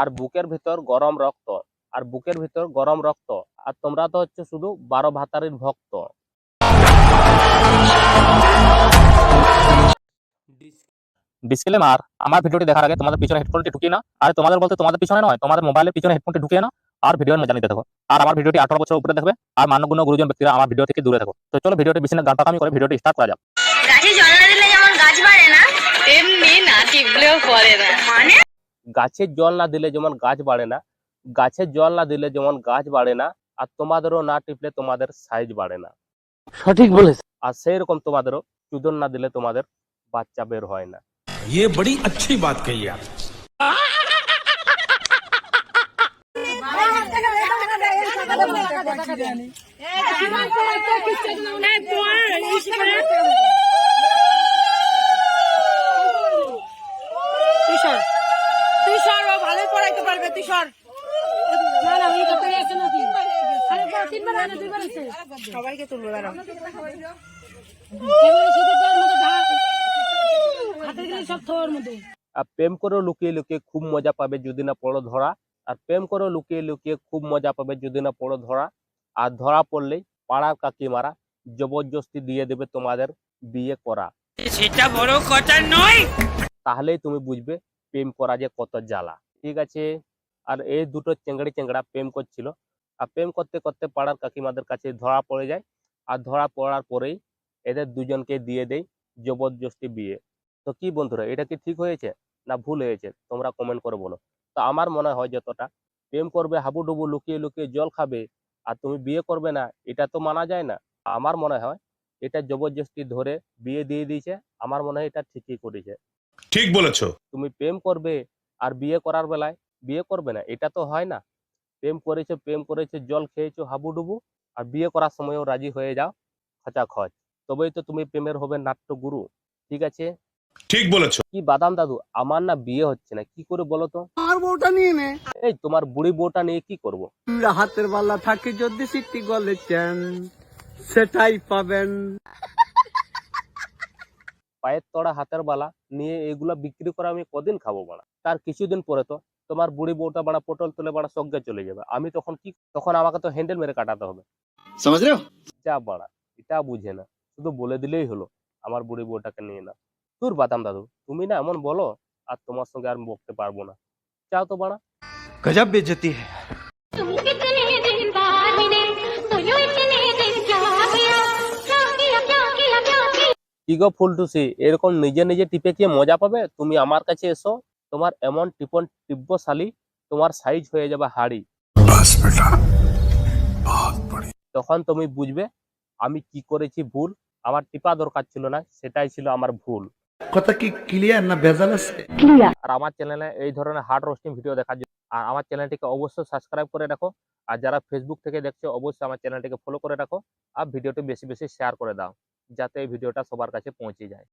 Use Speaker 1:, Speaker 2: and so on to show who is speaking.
Speaker 1: আর বুকের ভিতর গরম রক্ত আর বুকের ভিতর গরম রক্ত আর তোমরা তো হচ্ছে শুধু বারো ভাতারির ভক্ত। ডিসক্লেমার আমার ভিডিওটি দেখার আগে তোমাদের পিছনে হেডফোনটি ঢুকিয়ে না আর তোমাদের বলতে তোমাদের পিছনে নয় তোমাদের মোবাইলের পিছনে হেডফোনটি ঢুকিয়ে না আর ভিডিওর মজা নিতে থাকো। আর আমার ভিডিওটি আঠারো বছর উপরে দেখবে আর মান্যগুণ্য গুরুজন ব্যক্তিরা আমার ভিডিও থেকে দূরে থাকো। তো চলো ভিডিওটি বেশি না গান পাকামি করে ভিডিওটি স্টার্ট করা যাক।
Speaker 2: গাছে জল না দিলে যেমন গাছ বাড়ে না তেমনি না। মানে?
Speaker 1: গাছের জল না দিলে যেমন গাছ বাড়ে না গাছের জল না দিলে যেমন গাছ বাড়ে না আর তোমাদেরও না টিপলে তোমাদের সাইজ বাড়ে না
Speaker 3: সঠিক বলেছে
Speaker 1: আর সেই রকম তোমাদেরও চুদন না দিলে তোমাদের বাচ্চা বের হয় না
Speaker 4: ये बड़ी अच्छी बात कही आप
Speaker 5: তুই তুই সর।
Speaker 6: না না ওই কত আছে নাকি আরে বড় তিনবার আনে দুইবার আছে
Speaker 5: সবাইকে তুলবো দাঁড়াও।
Speaker 6: গেলে সব থোর মধ্যে
Speaker 1: আর প্রেম করেও লুকিয়ে লুকিয়ে খুব মজা পাবে যদি না পড়ো ধরা। আর প্রেম করেও লুকিয়ে লুকিয়ে খুব মজা পাবে যদি না পড়ো ধরা। আর ধরা পড়লেই পাড়ার কাকিমারা জবরদস্তি দিয়ে দেবে তোমাদের বিয়ে করা।
Speaker 5: সেটা বড় কথা নয়।
Speaker 1: তাহলেই তুমি বুঝবে প্রেম করা যে কত জ্বালা। ঠিক আছে? আর এই দুটো চেংড়ি চেংড়া প্রেম করছিল। আর প্রেম করতে করতে পাড়ার কাকিমাদের কাছে ধরা পড়ে যায়। আর ধরা পড়ার পরেই এদের দুজনকে দিয়ে দেয় জবরদস্তি বিয়ে। তো কি বন্ধুরা এটা কি ঠিক হয়েছে না ভুল হয়েছে? তোমরা কমেন্ট করে বলো। তো আমার মনে হয় যতটা প্রেম করবে হাবুডুবু লুকিয়ে লুকিয়ে জল খাবে আর তুমি বিয়ে করবে না এটা তো মানা যায় না। আমার মনে হয় এটা জবরদস্তি ধরে বিয়ে দিয়ে দিয়েছে। আমার মনে হয় এটা ঠিকই করেছে।
Speaker 4: ঠিক বলেছ।
Speaker 1: তুমি প্রেম করবে আর বিয়ে করার বেলায় বিয়ে করবে না এটা তো হয় না। প্রেম করেছ প্রেম করেছ জল খেয়েছো হাবুডুবু আর বিয়ে করার সময়ও রাজি হয়ে যাও খচা খচ। তবেই তো তুমি প্রেমের হবে নাট্য গুরু ঠিক আছে?
Speaker 4: ঠিক বলেছ।
Speaker 1: কি বাদাম দাদু আমার না বিয়ে হচ্ছে না কি করে বলো তো?
Speaker 3: আর বউটা নিয়ে নে।
Speaker 1: এই তোমার বুড়ি বউটা নিয়ে কি করব।
Speaker 3: হাতের বালা থাকে যদি সিটি গলে চেন সেটাই পাবেন।
Speaker 1: পায়ের তড়া হাতের বালা নিয়ে এগুলা বিক্রি করে আমি কদিন খাব বাড়া তার কিছুদিন পরে তো। তোমার বুড়ি বউটা বাড়া পটল তুলে বাড়া সজ্ঞা চলে যাবে। আমি তখন কি তখন আমাকে তো হ্যান্ডেল মেরে কাটাতে হবে। যা বাড়া এটা বুঝে না। শুধু বলে দিলেই হলো আমার বুড়ি বউটাকে নিয়ে না তোর বাদাম দাদু তুমি না এমন বলো আর তোমার সঙ্গে আর বকতে পারব না। চাও তো বাড়া।
Speaker 7: গজাব বেজতি
Speaker 1: কি গো ফুলটুসি এরকম নিজে নিজে টিপে কি মজা পাবে? তুমি আমার কাছে এসো। তোমার এমন টিপন টিব্যশালী তোমার সাইজ হয়ে যাবে হাড়ি। তখন তুমি বুঝবে আমি কি করেছি ভুল আমার টিপা দরকার ছিল না সেটাই ছিল আমার ভুল।
Speaker 3: কথা কি ক্লিয়ার না ভেজাল আছে?
Speaker 1: আর আমার চ্যানেলে এই ধরনের হার্ড রোস্টিং ভিডিও দেখার জন্য আর আমার চ্যানেলটিকে অবশ্যই সাবস্ক্রাইব করে রাখো। আর যারা ফেসবুক থেকে দেখছ অবশ্যই আমার চ্যানেলটিকে ফলো করে রাখো। আর ভিডিওটি বেশি বেশি শেয়ার করে দাও যাতে এই ভিডিওটা সবার কাছে পৌঁছে যায়।